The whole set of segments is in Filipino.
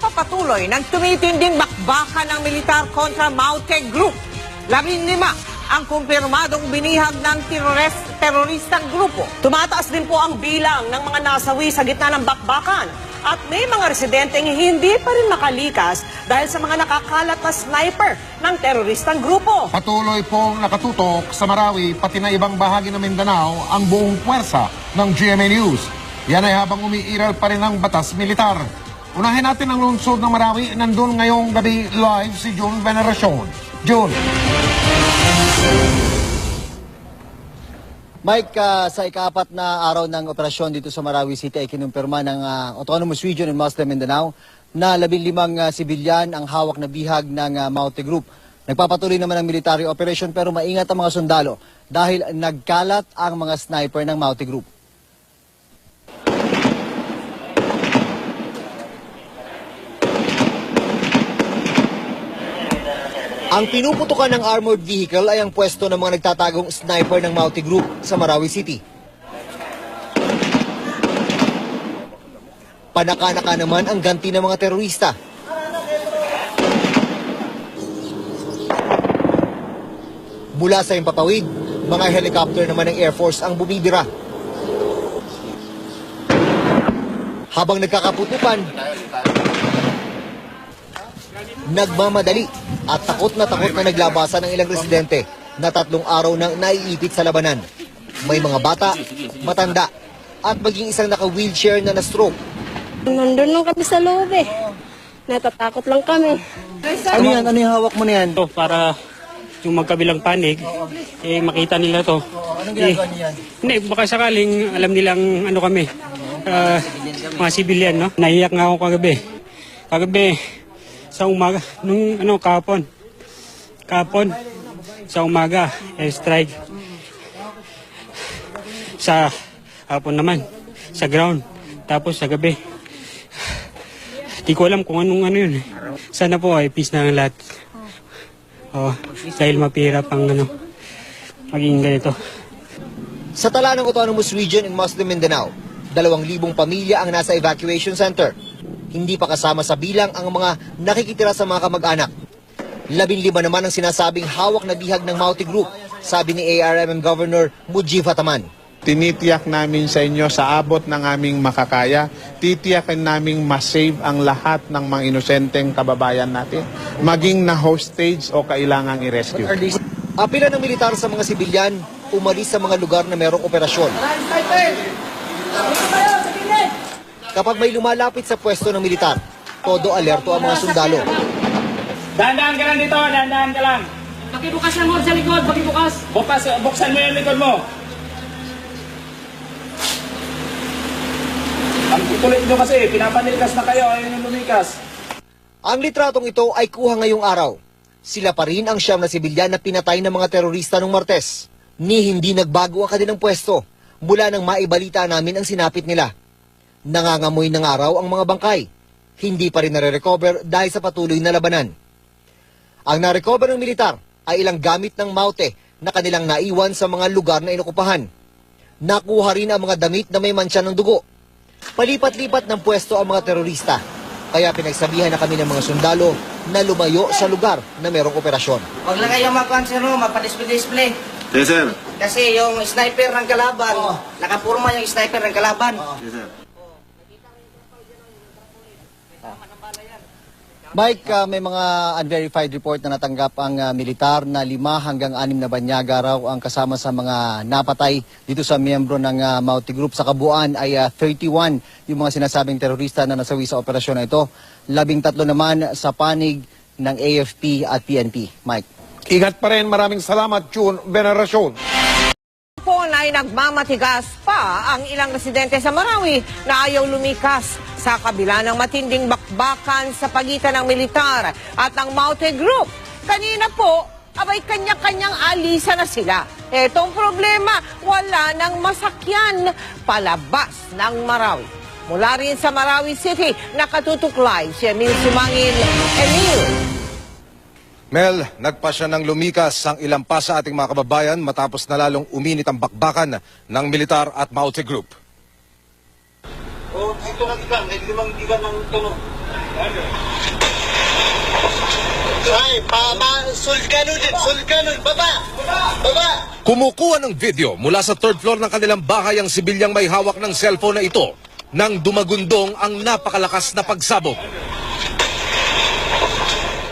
Papatuloy ng tumitinding bakbakan ng militar kontra Maute Group. Labing lima ang kumpirmadong binihag ng terores, teroristang grupo. Tumataas din po ang bilang ng mga nasawi sa gitna ng bakbakan at may mga residenteng hindi pa rin makalikas dahil sa mga nakakalat na sniper ng teroristang grupo. Patuloy pong nakatutok sa Marawi pati na ibang bahagi ng Mindanao ang buong puwersa ng GMA News. Yan ay habang umiiral pa rin ang batas militar. Unahin natin ang lungsod ng Marawi. Nandun ngayong gabi live si June Veneracion. June. Mike, ah, sa ikaapat na araw ng operasyon dito sa Marawi City ay kinumpirma ng ah, Autonomous Region in Muslim Mindanao na labing limang ah, sibilyan ang hawak na bihag ng uh, Maute Group. Nagpapatuloy naman ang military operation pero maingat ang mga sundalo dahil nagkalat ang mga sniper ng Maute Group. Ang pinuputukan ng armored vehicle ay ang pwesto ng mga nagtatagong sniper ng Maute Group sa Marawi City. Panaka-naka naman ang ganti ng mga terorista. Mula sa impapawid, mga helicopter naman ng Air Force ang bumibira. Habang nagkakaputukan, nagmamadali at takot na takot na naglabasan ng ilang residente na tatlong araw nang naiipit sa labanan. May mga bata, matanda, at maging isang naka-wheelchair na na-stroke. Nandun lang kami sa loob eh. Natatakot lang kami. Ano yan? Ano yung hawak mo na yan? to para yung magkabilang panig, eh makita nila to. Anong Eh, ginagawa niyo yan? hindi, baka sakaling alam nilang ano kami, ah, mga civilian, no? Naiyak nga ako kagabi. Kagabi, sa umaga, nung ano, kahapon. Kahapon, sa umaga, airstrike. Sa hapon naman, sa ground. Tapos sa gabi. Di ko alam kung anong ano yun. eh. Sana po ay peace na ang lahat. Oo, dahil mapirap ang ano, maging ganito. Sa tala ng Autonomous Region in Muslim Mindanao, dalawang libong pamilya ang nasa evacuation center. Hindi pa kasama sa bilang ang mga nakikitira sa mga kamag-anak. Labing lima naman ang sinasabing hawak na bihag ng Maute Group, sabi ni ARMM Governor Mujib Hataman. Tinitiyak namin sa inyo sa abot ng aming makakaya, titiyakin naming masave ang lahat ng mga inosenteng kababayan natin, maging na hostage o kailangang i-rescue. Apila ng militar sa mga sibilyan, umalis sa mga lugar na merong operasyon. Kapag may lumalapit sa pwesto ng militar, todo alerto ang mga sundalo. Dahan-dahan ka lang dito, dahan-dahan ka lang. Pakibukas lang mo sa likod, pakibukas. Bukas, buksan mo yung likod mo. Ang kulit nyo kasi, pinapanilkas na kayo, ayun yung lumikas. Ang litratong ito ay kuha ngayong araw. Sila pa rin ang siyam na sibilyan na pinatay ng mga terorista nung Martes. Ni hindi nagbago ang kanilang pwesto mula nang maibalita namin ang sinapit nila. Nangangamoy ng araw ang mga bangkay. Hindi pa rin nare-recover dahil sa patuloy na labanan. Ang na-recover ng militar ay ilang gamit ng Maute na kanilang naiwan sa mga lugar na inukupahan. Nakuha rin ang mga damit na may mansya ng dugo. Palipat-lipat ng pwesto ang mga terorista. Kaya pinagsabihan na kami ng mga sundalo na lumayo sa lugar na merong operasyon. Huwag lang kayong magpansero, magpa-display-display. Yes, sir. Kasi yung sniper ng kalaban, nakapurma yung sniper ng kalaban. Mike, ah, may mga unverified report na natanggap ang ah, militar na lima hanggang anim na banyaga raw ang kasama sa mga napatay dito sa miyembro ng ah, Maute Group. Sa kabuuan ay ah, 31 yung mga sinasabing terorista na nasawi sa operasyon na ito. Labing tatlo naman sa panig ng AFP at PNP. Mike. Ingat pa rin. Maraming salamat, June na ay nagmamatigas pa ang ilang residente sa Marawi na ayaw lumikas sa kabila ng matinding bakbakan sa pagitan ng militar at ng Maute Group. Kanina po, abay kanya-kanyang alisa na sila. Etong problema, wala nang masakyan palabas ng Marawi. Mula rin sa Marawi City, nakatutuklay si Emil Sumangin. Emil! Mel, nagpasya ng lumikas ang ilang pa sa ating mga kababayan matapos na lalong uminit ang bakbakan ng militar at Maute Group. O, ito lang ikan, may limang ikan ng tuno. Ay, pama, sulkanon din, sulkanon, baba, baba. Kumukuha ng video mula sa third floor ng kanilang bahay ang sibilyang may hawak ng cellphone na ito nang dumagundong ang napakalakas na pagsabog.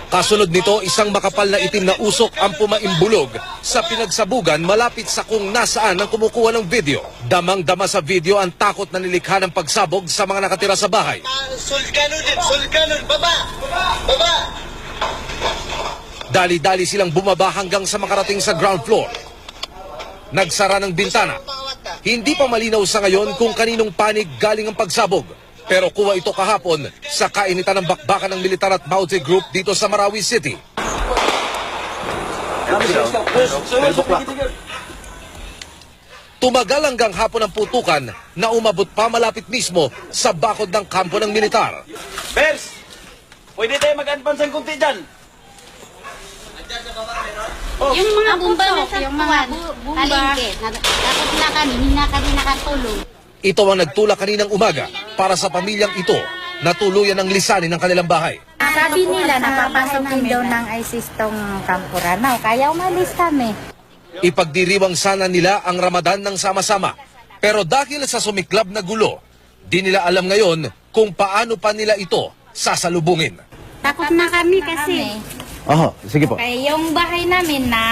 Kasunod nito, isang makapal na itim na usok ang pumaimbulog sa pinagsabugan malapit sa kung nasaan ang kumukuha ng video. Damang-dama sa video ang takot na nilikha ng pagsabog sa mga nakatira sa bahay. Sulkanon din, sulkanon, baba, baba. Dali-dali silang bumaba hanggang sa makarating sa ground floor. Nagsara ng bintana. Hindi pa malinaw sa ngayon kung kaninong panig galing ang pagsabog. Pero kuha ito kahapon sa kainitan ng bakbakan ng militar at Maute Group dito sa Marawi City. Tumagal hanggang hapon ang putukan na umabot pa malapit mismo sa bakod ng kampo ng militar. Pers, pwede tayo mag-advance ng kunti dyan. Yung mga bumba, yung mga palengke. na- Takot na kami, hindi na kami nakatulog. Ito ang nagtulak kaninang umaga para sa pamilyang ito na tuluyan ng lisanin ng kanilang bahay. Sabi nila, napapasok din daw ng ISIS tong Kampuranaw. Kaya umalis kami. Ipagdiriwang sana nila ang Ramadan ng sama-sama. Pero dahil sa sumiklab na gulo, di nila alam ngayon kung paano pa nila ito sasalubungin. Takot na kami kasi. Aha, sige po. Kaya yung bahay namin na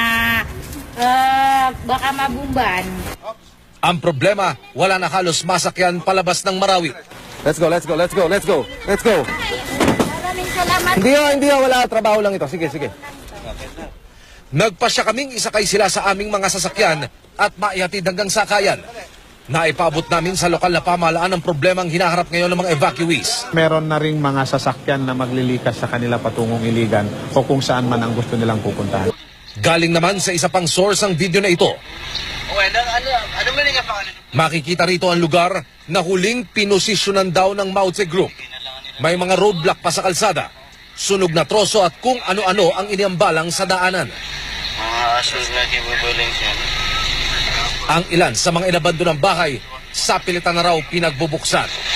ah, baka mabumban. Ang problema, wala na halos masakyan palabas ng Marawi. Let's go, let's go, let's go, let's go, let's go. Maraming salamat. Hindi ho, hindi ho, wala trabaho lang ito. Sige, sige. Nagpasya kaming isakay sila sa aming mga sasakyan at maihatid hanggang sakayan. Naipabot namin sa lokal na pamahalaan ang problemang hinaharap ngayon ng mga evacuees. Meron na ring mga sasakyan na maglilikas sa kanila patungong Iligan o kung saan man ang gusto nilang pupuntahan. Galing naman sa isa pang source ang video na ito. Makikita rito ang lugar na huling pinosisyonan daw ng Maute Group. May mga roadblock pa sa kalsada, sunog na troso at kung ano-ano ang iniambalang sa daanan. Ang ilan sa mga inabando ng bahay, sa pilitan na raw pinagbubuksan.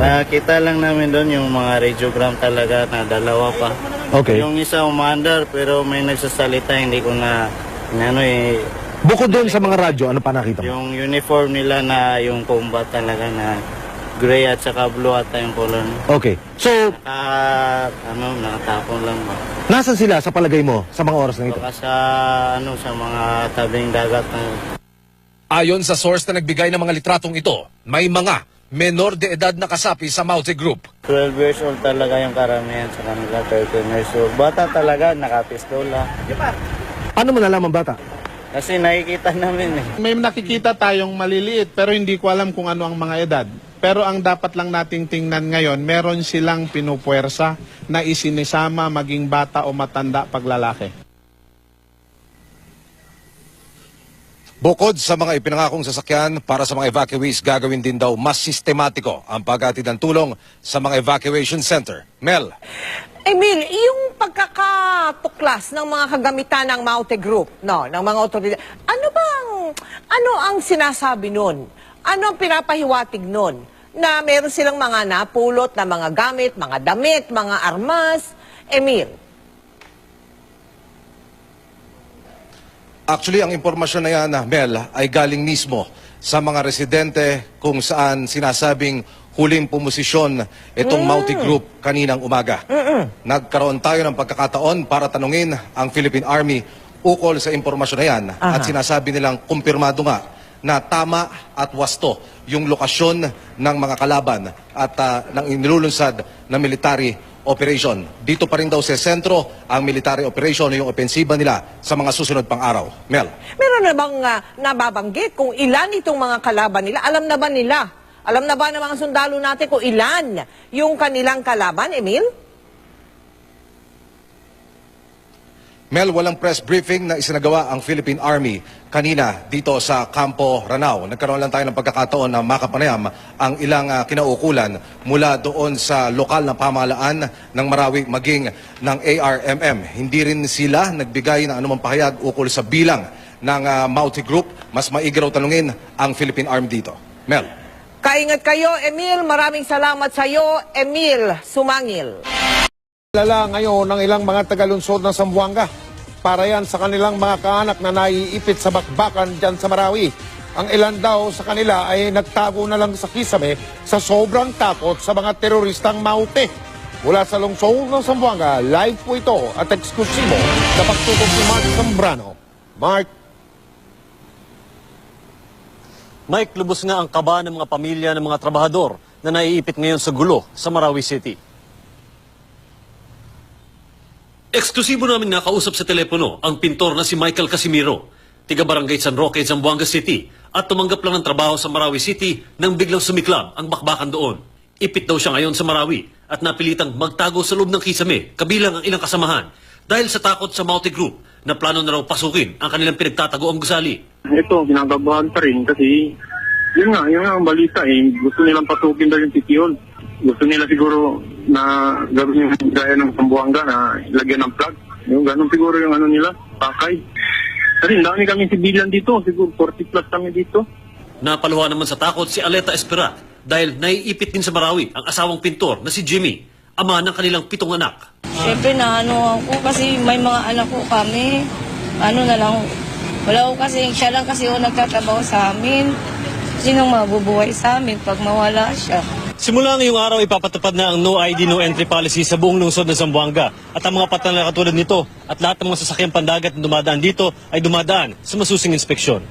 Nakita lang namin doon yung mga radiogram talaga na dalawa pa. Okay. Yung isa umandar pero may nagsasalita hindi ko na ano eh Bukod doon sa mga radyo, ano pa nakita mo? yung uniform nila na yung combat talaga na gray at saka blue at yung color. Okay. So, Naka, ano, nakatapon lang ba? nasan sila sa palagay mo sa mga oras na ito? Baka sa, ano, sa mga tabing dagat na Ayon sa source na nagbigay ng mga litratong ito, may mga menor de edad na kasapi sa Maute Group. 12 years old talaga yung karamihan sa kanila, 13 years old. Bata talaga, nakapistola. Paano mo nalaman bata? Kasi nakikita namin eh. May nakikita tayong maliliit pero hindi ko alam kung ano ang mga edad. Pero ang dapat lang nating tingnan ngayon, meron silang pinupuwersa na isinisama maging bata o matanda paglalaki. Bukod sa mga ipinangakong sasakyan para sa mga evacuees, gagawin din daw mas sistematiko ang paghatid ng tulong sa mga evacuation center. Mel. Emil, yung pagkakatuklas ng mga kagamitan ng Maute Group, no, ng mga otoridad, ano bang, ano ang sinasabi nun? Ano ang pinapahiwatig nun? Na meron silang mga napulot na mga gamit, mga damit, mga armas. Emil, Actually, ang impormasyon na yan, Mel, ay galing mismo sa mga residente kung saan sinasabing huling pumosisyon itong Mauti Group kaninang umaga. Nagkaroon tayo ng pagkakataon para tanungin ang Philippine Army ukol sa impormasyon na yan at sinasabi nilang kumpirmado nga na tama at wasto yung lokasyon ng mga kalaban at ah, ng inilulunsad na military operation. Dito pa rin daw sa sentro ang military operation yung opensiba nila sa mga susunod pang araw. Mel. meron na bang ah, nababanggit kung ilan itong mga kalaban nila? Alam na ba nila? Alam na ba ng mga sundalo natin kung ilan yung kanilang kalaban, Emil? Mel, walang press briefing na isinagawa ang Philippine Army kanina dito sa Campo Ranao. Nagkaroon lang tayo ng pagkakataon na makapanayam ang ilang ah, kinaukulan mula doon sa lokal na pamahalaan ng Marawi maging ng ARMM. Hindi rin sila nagbigay ng anumang pahayag ukol sa bilang ng uh, Mauti Group. Mas maigi raw tanungin ang Philippine Army dito. Mel. Kaingat kayo, Emil. Maraming salamat sa iyo, Emil Sumangil. Lala ngayon ng ilang mga tagalunsod ng Sambuanga para yan sa kanilang mga kaanak na naiipit sa bakbakan dyan sa Marawi. Ang ilan daw sa kanila ay nagtago na lang sa kisame sa sobrang takot sa mga teroristang maute. Mula sa lungsod ng Sambuanga, live po ito at eksklusibo na pagtutok ni Mark Zambrano. Mark, Mike, lubos nga ang kaba ng mga pamilya ng mga trabahador na naiipit ngayon sa gulo sa Marawi City. Eksklusibo namin nakausap sa telepono ang pintor na si Michael Casimiro, tiga Barangay San Roque, Zamboanga City, at tumanggap lang ng trabaho sa Marawi City nang biglang sumiklab ang bakbakan doon. Ipit daw siya ngayon sa Marawi at napilitang magtago sa loob ng kisame kabilang ang ilang kasamahan dahil sa takot sa Maute Group na plano na raw pasukin ang kanilang pinagtatago ang gusali. Ito, kinagabahan pa rin kasi yun nga, yun nga ang balita eh. Gusto nilang patukin daw yung titiyon. Gusto nila siguro na gawin yung gaya ng Sambuanga na lagyan ng plug. Yung ganun siguro yung ano nila, pakay. Kasi dami kami sibilyan dito, siguro 40 plus kami dito. Napaluha naman sa takot si Aleta Esperat dahil naiipit din sa Marawi ang asawang pintor na si Jimmy, ama ng kanilang pitong anak. Siyempre na ano ako kasi may mga anak ko kami. Ano na lang, wala ko kasi, siya lang kasi yung nagtatrabaho sa amin. Sinong mabubuhay sa amin pag mawala siya? Simula ngayong araw ipapatupad na ang no ID no entry policy sa buong lungsod ng Zamboanga at ang mga patang na katulad nito at lahat ng mga sasakyang pandagat na dumadaan dito ay dumadaan sa masusing inspeksyon.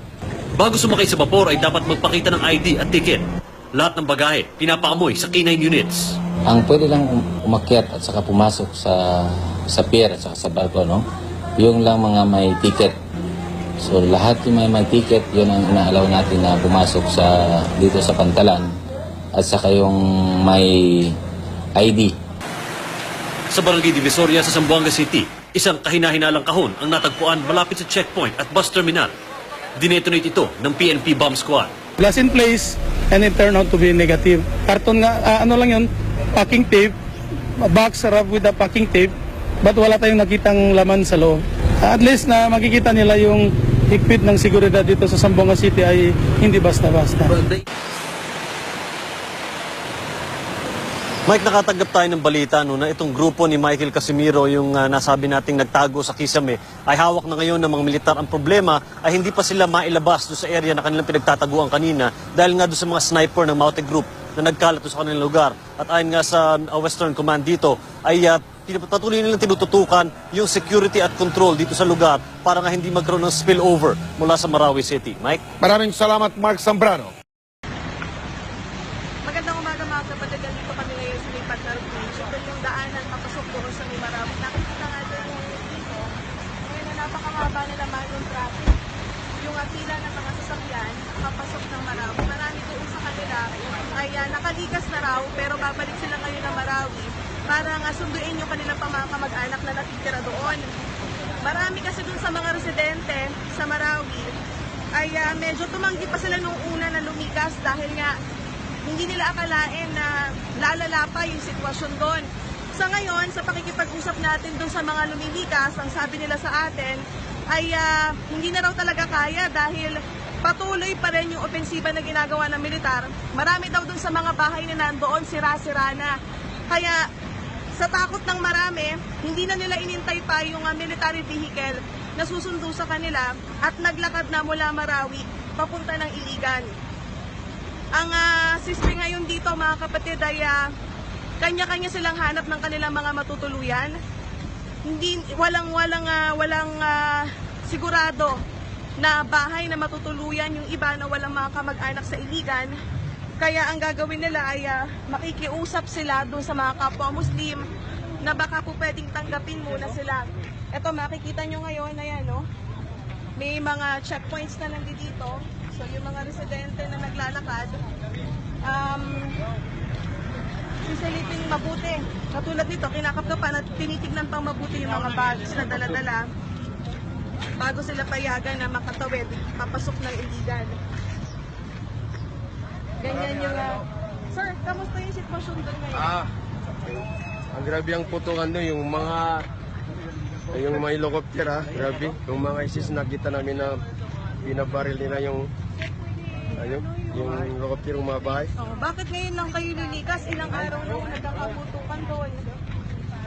Bago sumakay sa vapor ay dapat magpakita ng ID at ticket. Lahat ng bagahe pinapaamoy sa K9 units. Ang pwede lang um- umakyat at saka pumasok sa sa pier at saka sa barko, no? Yung lang mga may ticket. So lahat yung may may ticket, yun ang inaalaw natin na pumasok sa dito sa pantalan at saka yung may ID. Sa Barangay Divisoria sa Zamboanga City, isang kahinahinalang kahon ang natagpuan malapit sa checkpoint at bus terminal. Dinetonate ito ng PNP bomb squad. Last in place and it turned out to be negative. Karton nga, ah, ano lang yun, packing tape, box wrap with the packing tape, but wala tayong nakitang laman sa loob. At least na makikita nila yung higpit ng seguridad dito sa Sambonga City ay hindi basta-basta. Mike, nakatanggap tayo ng balita no, na itong grupo ni Michael Casimiro, yung ah, nasabi nating nagtago sa Kisame, ay hawak na ngayon ng mga militar. Ang problema ay hindi pa sila mailabas doon sa area na kanilang pinagtataguan kanina dahil nga doon sa mga sniper ng Maute Group na nagkalat sa kanilang lugar. At ayon nga sa ah, Western Command dito, ay uh, patuloy nilang tinututukan yung security at control dito sa lugar para nga hindi magkaroon ng spillover mula sa Marawi City. Mike? maraming salamat Mark Zambrano. Magandang umaga mga kapatid. Dito kami ngayon sa may Pagkarong Bridge. Ito yung daanan papasok doon Marawi. Nakikita nga din dito. Ngayon na napakahaba na naman yung traffic. Yung uh, pila ng mga sasakyan papasok ng Marawi. Marami doon sa kanila ay uh, nakalikas na raw pero babalik sila ngayon ng Marawi para nga sunduin yung kanilang pa mga kamag-anak na natitira doon. Marami kasi doon sa mga residente sa Marawi ay ah, medyo tumanggi pa sila nung una na lumikas dahil nga hindi nila akalain na lalala pa yung sitwasyon doon. Sa ngayon, sa pakikipag-usap natin doon sa mga lumilikas, ang sabi nila sa atin ay ah, hindi na raw talaga kaya dahil patuloy pa rin yung opensiba na ginagawa ng militar. Marami daw doon sa mga bahay na nandoon, sira-sira na. Kaya sa takot ng marami, hindi na nila inintay pa yung ah, military vehicle na susundo sa kanila at naglakad na mula Marawi papunta ng Iligan. Ang uh, sister ngayon dito mga kapatid ay ah, kanya-kanya silang hanap ng kanilang mga matutuluyan. Hindi walang walang ah, walang ah, sigurado na bahay na matutuluyan yung iba na walang mga kamag-anak sa Iligan. Kaya ang gagawin nila ay ah, makikiusap sila doon sa mga kapwa Muslim na baka po pwedeng tanggapin muna sila. Ito makikita nyo ngayon, ayan no? May mga checkpoints na nandito dito. So yung mga residente na naglalakad, um, sisilipin mabuti. Katulad nito, kinakapkapan at tinitignan pang mabuti yung mga bags na dala-dala bago sila payagan na makatawid, papasok ng iligan. Ganyan yung... ah, sir, kamusta yung sitwasyon doon ngayon? Ah, ang grabe ang putungan doon, yung mga yung mga helicopter ha, grabe. Yung mga ISIS nakita namin na binabaril nila yung ano, yung nakapirong mga bahay. Oh, bakit ngayon lang kayo lilikas? Ilang araw na nagkakaputukan doon.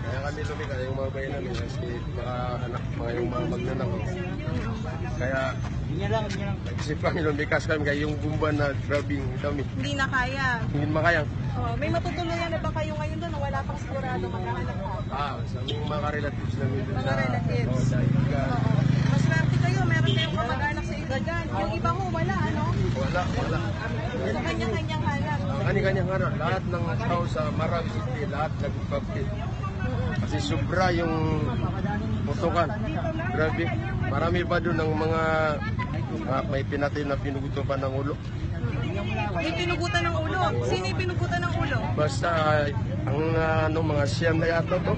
Kaya kami lumikas, yung mga bayan namin, kasi baka anak, mga yung mga magnanakaw. Kaya, isip kami lumikas kami, kaya yung bumba na grabing dami. Hindi na kaya. Hindi makayang. Oh, may matutuluyan na ba kayo ngayon doon? Wala pang sigurado magkahanap ka? Ah, sa mga relatives namin doon Mga relatives. Maswerte kayo, meron kayong kamag-anak dyan. Yung iba ho, wala, ano? Wala, wala. Sa kanya-kanyang hanap. Ang kani-kanyang ano, lahat ng tao sa Marawi City, lahat nagpapit. Kasi sobra yung putukan. Grabe. Marami pa doon ng mga ah, may pinatay na pinuguto pa ng ulo. May pinugutan ng ulo. Sino yung pinugutan ng ulo? Basta ang ah, ano, mga siyam na yata to.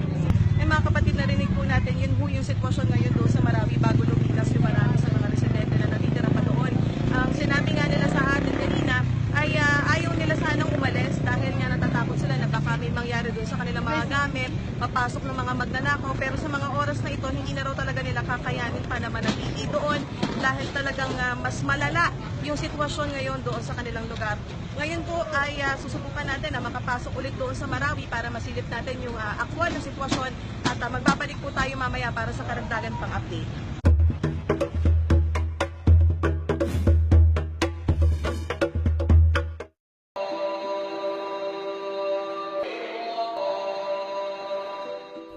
Eh mga kapatid, narinig po natin, yun po yung sitwasyon ngayon doon sa Marawi bago lumigas yung marami sa mga residente na natitira pa doon. Ang sinabi nga nila sa atin kanina ay ah, ayaw nila sanang umalis dahil nga natatakot sila na baka may mangyari doon sa kanilang mga gamit, papasok ng mga magnanakaw. Pero sa mga oras na ito, hindi na raw talaga nila kakayanin pa na manatili doon dahil talagang ah, mas malala yung sitwasyon ngayon doon sa kanilang lugar. Ngayon po ay ah, susubukan natin na makapasok ulit doon sa Marawi para masilip natin yung uh, aktwal na sitwasyon at ah, magbabalik po tayo mamaya para sa karagdagan pang update.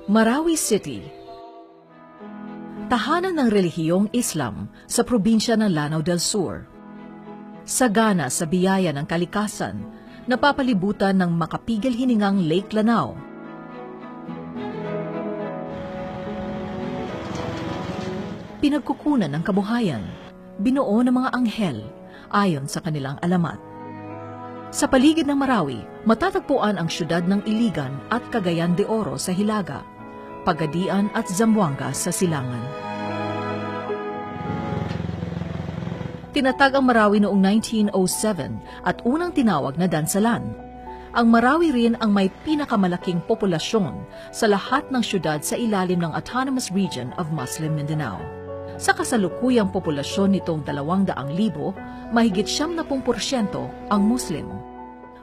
Marawi City Tahanan ng relihiyong Islam sa probinsya ng Lanao del Sur. Sagana sa biyaya ng kalikasan, napapalibutan ng makapigil hiningang Lake Lanao. Pinagkukunan ng kabuhayan, binuo ng mga anghel ayon sa kanilang alamat. Sa paligid ng Marawi, matatagpuan ang syudad ng Iligan at Cagayan de Oro sa Hilaga, Pagadian at Zamboanga sa Silangan. Tinatag ang Marawi noong 1907 at unang tinawag na Dansalan. Ang Marawi rin ang may pinakamalaking populasyon sa lahat ng syudad sa ilalim ng Autonomous Region of Muslim Mindanao. Sa kasalukuyang populasyon nitong 200,000, mahigit 70% ang Muslim.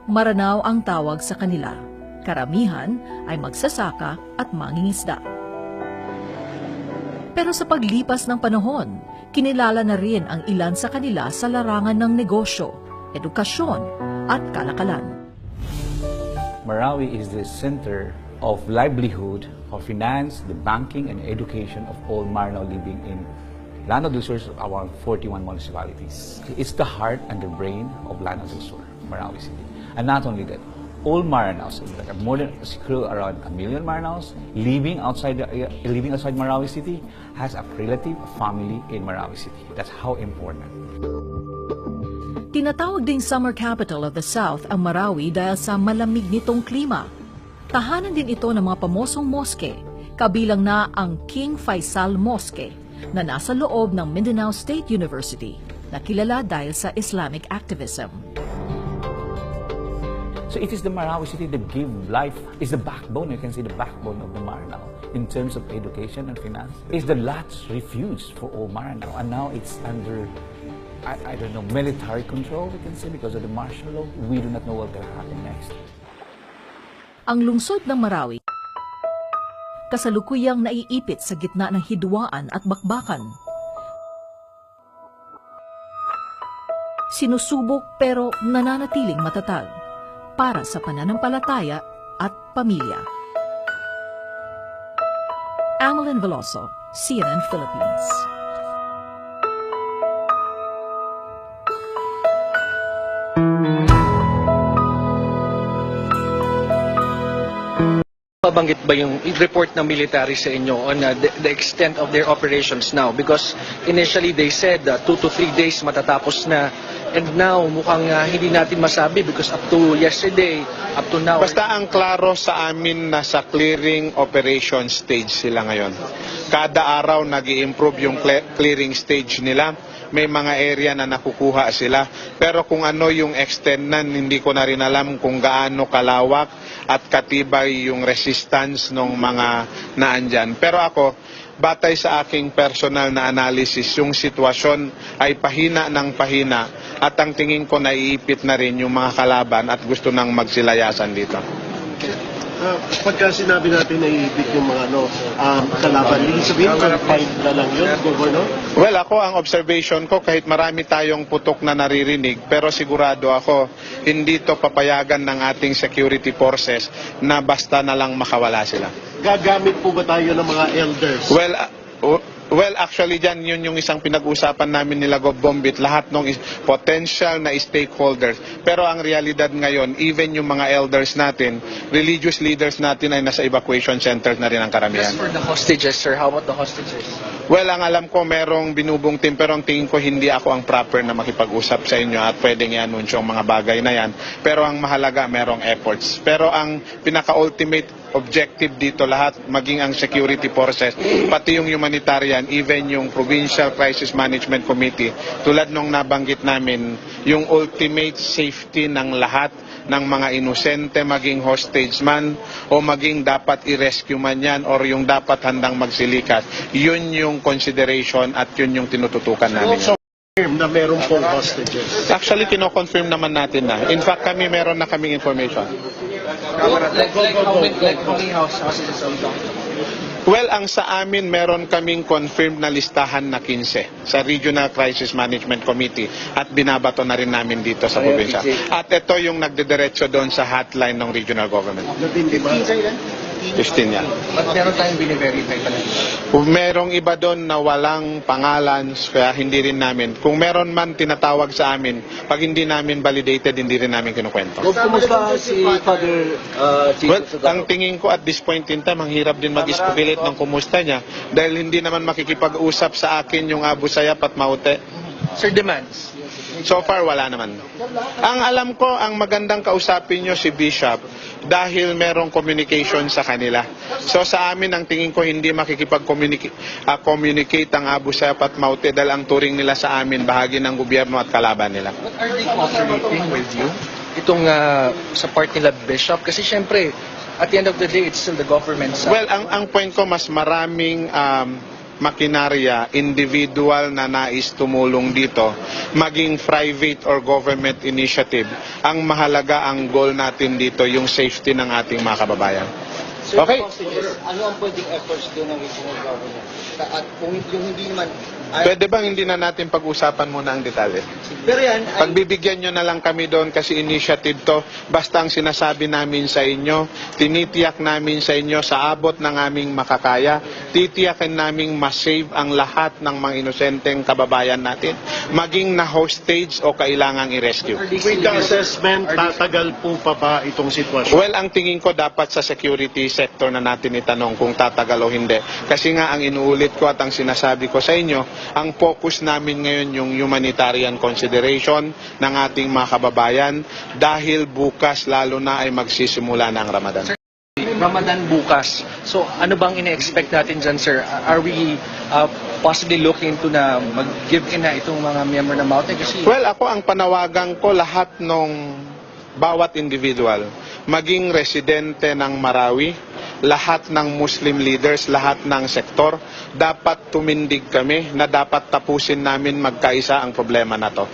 Maranaw ang tawag sa kanila. Karamihan ay magsasaka at mangingisda. Pero sa paglipas ng panahon, kinilala na rin ang ilan sa kanila sa larangan ng negosyo, edukasyon at kalakalan. Marawi is the center of livelihood, of finance, the banking, and education of all Maranao living in Lanao del Sur, around 41 municipalities. It's the heart and the brain of Lanao del Sur, Marawi City. And not only that, all Maranaos, there are more than around a million Maranaos living outside the, uh, living outside Marawi City has a relative family in Marawi City. That's how important. Tinatawag ding summer capital of the South ang Marawi dahil sa malamig nitong klima. Tahanan din ito ng mga pamosong moske, kabilang na ang King Faisal Mosque na nasa loob ng Mindanao State University na kilala dahil sa Islamic activism. So it is the Marawi city that give life, is the backbone, you can see the backbone of the Maranao in terms of education and finance. It's the last refuge for all Maranao. And now it's under, I, I don't know, military control, we can say, because of the martial law. We do not know what will happen next. Ang lungsod ng Marawi, kasalukuyang naiipit sa gitna ng hidwaan at bakbakan. Sinusubok pero nananatiling matatag para sa pananampalataya at pamilya. Amelin Veloso, CNN Philippines. Mabanggit ba yung report ng military sa inyo on uh, the, the extent of their operations now? Because initially they said uh, two to three days matatapos na and now mukhang uh, hindi natin masabi because up to yesterday, up to now. Basta ang klaro sa amin na sa clearing operation stage sila ngayon. Kada araw nag improve yung cle- clearing stage nila. May mga area na nakukuha sila. Pero kung ano yung extent nan, hindi ko na rin alam kung gaano kalawak at katibay yung resistance ng mga naandyan. Pero ako, batay sa aking personal na analysis, yung sitwasyon ay pahina ng pahina at ang tingin ko naiipit na rin yung mga kalaban at gusto nang magsilayasan dito. Ah, pagka sinabi natin na iibig yung mga ano, um, kalaban, ibig sabihin confined na lang yun, Governor? Well, ako ang observation ko kahit marami tayong putok na naririnig, pero sigurado ako hindi to papayagan ng ating security forces na basta na lang makawala sila. Gagamit po ba tayo ng mga elders? Well, uh, well actually dyan yun yung isang pinag-usapan namin nila Gov Bombit, lahat ng potential na stakeholders. Pero ang realidad ngayon, even yung mga elders natin, religious leaders natin ay nasa evacuation centers na rin ang karamihan. Just for the hostages, sir. How about the hostages? Well, ang alam ko, merong binubong team, pero ang tingin ko hindi ako ang proper na makipag-usap sa inyo at pwedeng i-anunsyo ang mga bagay na yan. Pero ang mahalaga, merong efforts. Pero ang pinaka-ultimate objective dito lahat, maging ang security forces, pati yung humanitarian, even yung Provincial Crisis Management Committee, tulad nung nabanggit namin, yung ultimate safety ng lahat ng mga inosente maging hostage man o maging dapat i-rescue man yan or yung dapat handang magsilikat. Yun yung consideration at yun yung tinututukan namin. So, na meron pong hostages. Actually, kino-confirm naman natin na. In fact, kami meron na kaming information. Like, like, how many, like how many house, hostages are we talking about? Well, ang sa amin, meron kaming confirmed na listahan na 15 sa Regional Crisis Management Committee at binabato na rin namin dito sa probinsya. At ito yung nagdediretso doon sa hotline ng regional government. 15 yan. But meron tayong bine-verify pa. Kung merong iba doon na walang pangalan, kaya hindi rin namin. Kung meron man tinatawag sa amin, pag hindi namin validated, hindi rin namin kinukwento. Kumusta si Father uh, Well, ang tingin ko at this point in time, ang hirap din mag-speculate ng kumusta niya dahil hindi naman makikipag-usap sa akin yung Abu Sayyaf at Maute. Sir, demands. So far, wala naman. Ang alam ko, ang magandang kausapin nyo si Bishop dahil merong communication sa kanila. So sa amin, ang tingin ko, hindi makikipag-communicate ah, communicate ang Abu Sayyaf at Maute dahil ang turing nila sa amin, bahagi ng gobyerno at kalaban nila. But are they cooperating with you? Itong ah, sa part nila Bishop? Kasi syempre, at the end of the day, it's still the government's Well, ang ang point ko mas maraming um, makinarya, individual na nais tumulong dito, maging private or government initiative. Ang mahalaga ang goal natin dito, yung safety ng ating mga kababayan. Okay. Ano ang pwedeng efforts doon ng regional government? At kung yung hindi naman, Pwede bang hindi na natin pag-usapan muna ang detalye? pero yan, ay, Pagbibigyan nyo na lang kami doon kasi initiative to. Basta ang sinasabi namin sa inyo, tinitiyak namin sa inyo sa abot ng aming makakaya, titiyakin naming masave ang lahat ng mga inosenteng kababayan natin, maging na hostage o kailangang i-rescue. With the assessment, tatagal po pa ba itong sitwasyon? Well, ang tingin ko dapat sa security sector na natin itanong kung tatagal o hindi. Kasi nga ang inuulit ko at ang sinasabi ko sa inyo, ang focus namin ngayon yung humanitarian consideration ng ating mga kababayan dahil bukas lalo na ay magsisimula na ang Ramadan. Ramadan bukas. So, ano bang ine-expect natin dyan, sir? Are we uh, possibly looking to na mag-give in na itong mga member ng Maute? Kasi Well, ako ang panawagan ko lahat nung bawat individual, maging residente ng Marawi, lahat ng Muslim leaders, lahat ng sektor, dapat tumindig kami na dapat tapusin namin magkaisa ang problema na to.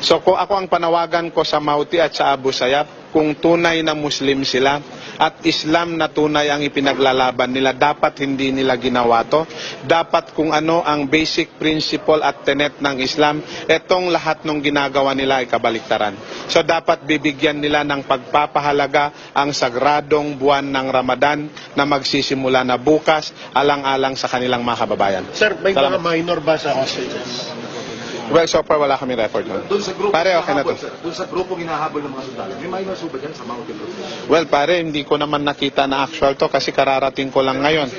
So kung ako ang panawagan ko sa Mauti at sa Abu Sayyaf, kung tunay na Muslim sila at Islam na tunay ang ipinaglalaban nila, dapat hindi nila ginawa to. Dapat kung ano ang basic principle at tenet ng Islam, etong lahat ng ginagawa nila ay kabaliktaran. So dapat bibigyan nila ng pagpapahalaga ang sagradong buwan ng Ramadan na magsisimula na bukas alang-alang sa kanilang mga kababayan. Sir, may Salamat. mga minor ba sa hostages? Well, so far wala kami record nun. Doon sa grupo Pare, okay na to. sir. Doon sa grupo hinahabol ng mga sundalo. May minor suba dyan sa Mountain Group. Well, pare, hindi ko naman nakita na actual to kasi kararating ko lang ngayon.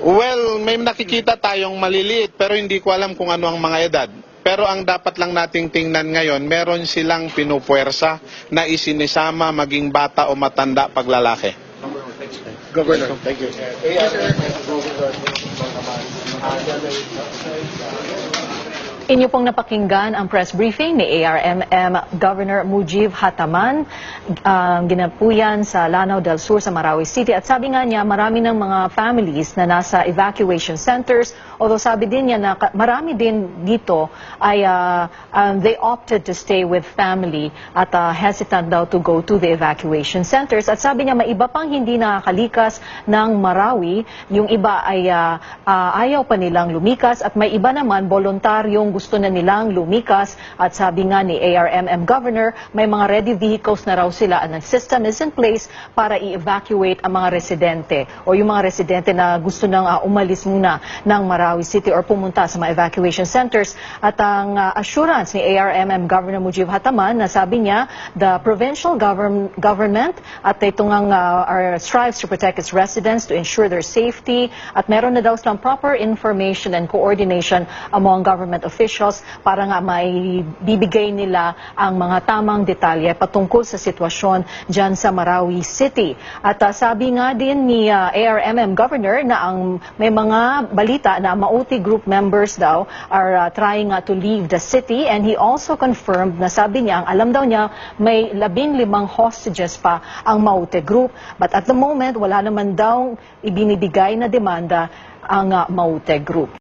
Well, may nakikita tayong maliliit pero hindi ko alam kung ano ang mga edad. Pero ang dapat lang nating tingnan ngayon, meron silang pinupuwersa na isinisama maging bata o matanda paglalaki. Governor, thank you. Inyo pong napakinggan ang press briefing ni ARMM Governor Mujib Hataman, ang ginapuyan sa Lanao del Sur sa Marawi City. At sabi nga niya, marami ng mga families na nasa evacuation centers. Although sabi din niya na marami din dito ay ah, um, they opted to stay with family at ah, hesitant daw to go to the evacuation centers. At sabi niya, may iba pang hindi nakakalikas ng Marawi. Yung iba ay ah, ah, ayaw pa nilang lumikas at may iba naman voluntaryong gusto na nilang lumikas. At sabi nga ni ARMM Governor, may mga ready vehicles na raw sila and ang system is in place para i-evacuate ang mga residente o yung mga residente na gusto nang ah, umalis muna ng Marawi City or pumunta sa mga evacuation centers. At ang ah, assurance ni ARMM Governor Mujib Hataman na sabi niya, the provincial govern- government at itong ang ah, are strives to protect its residents to ensure their safety. At meron na daw silang proper information and coordination among government officials para nga may bibigay nila ang mga tamang detalye patungkol sa sitwasyon dyan sa Marawi City. At ah, sabi nga din ni ah, ARMM Governor na ang may mga balita na Mauti group members daw are ah, trying ah, to leave the city and he also confirmed na sabi niya, ang alam daw niya may labing limang hostages pa ang Maute group but at the moment wala naman daw ibinibigay na demanda ang ah, Maute group.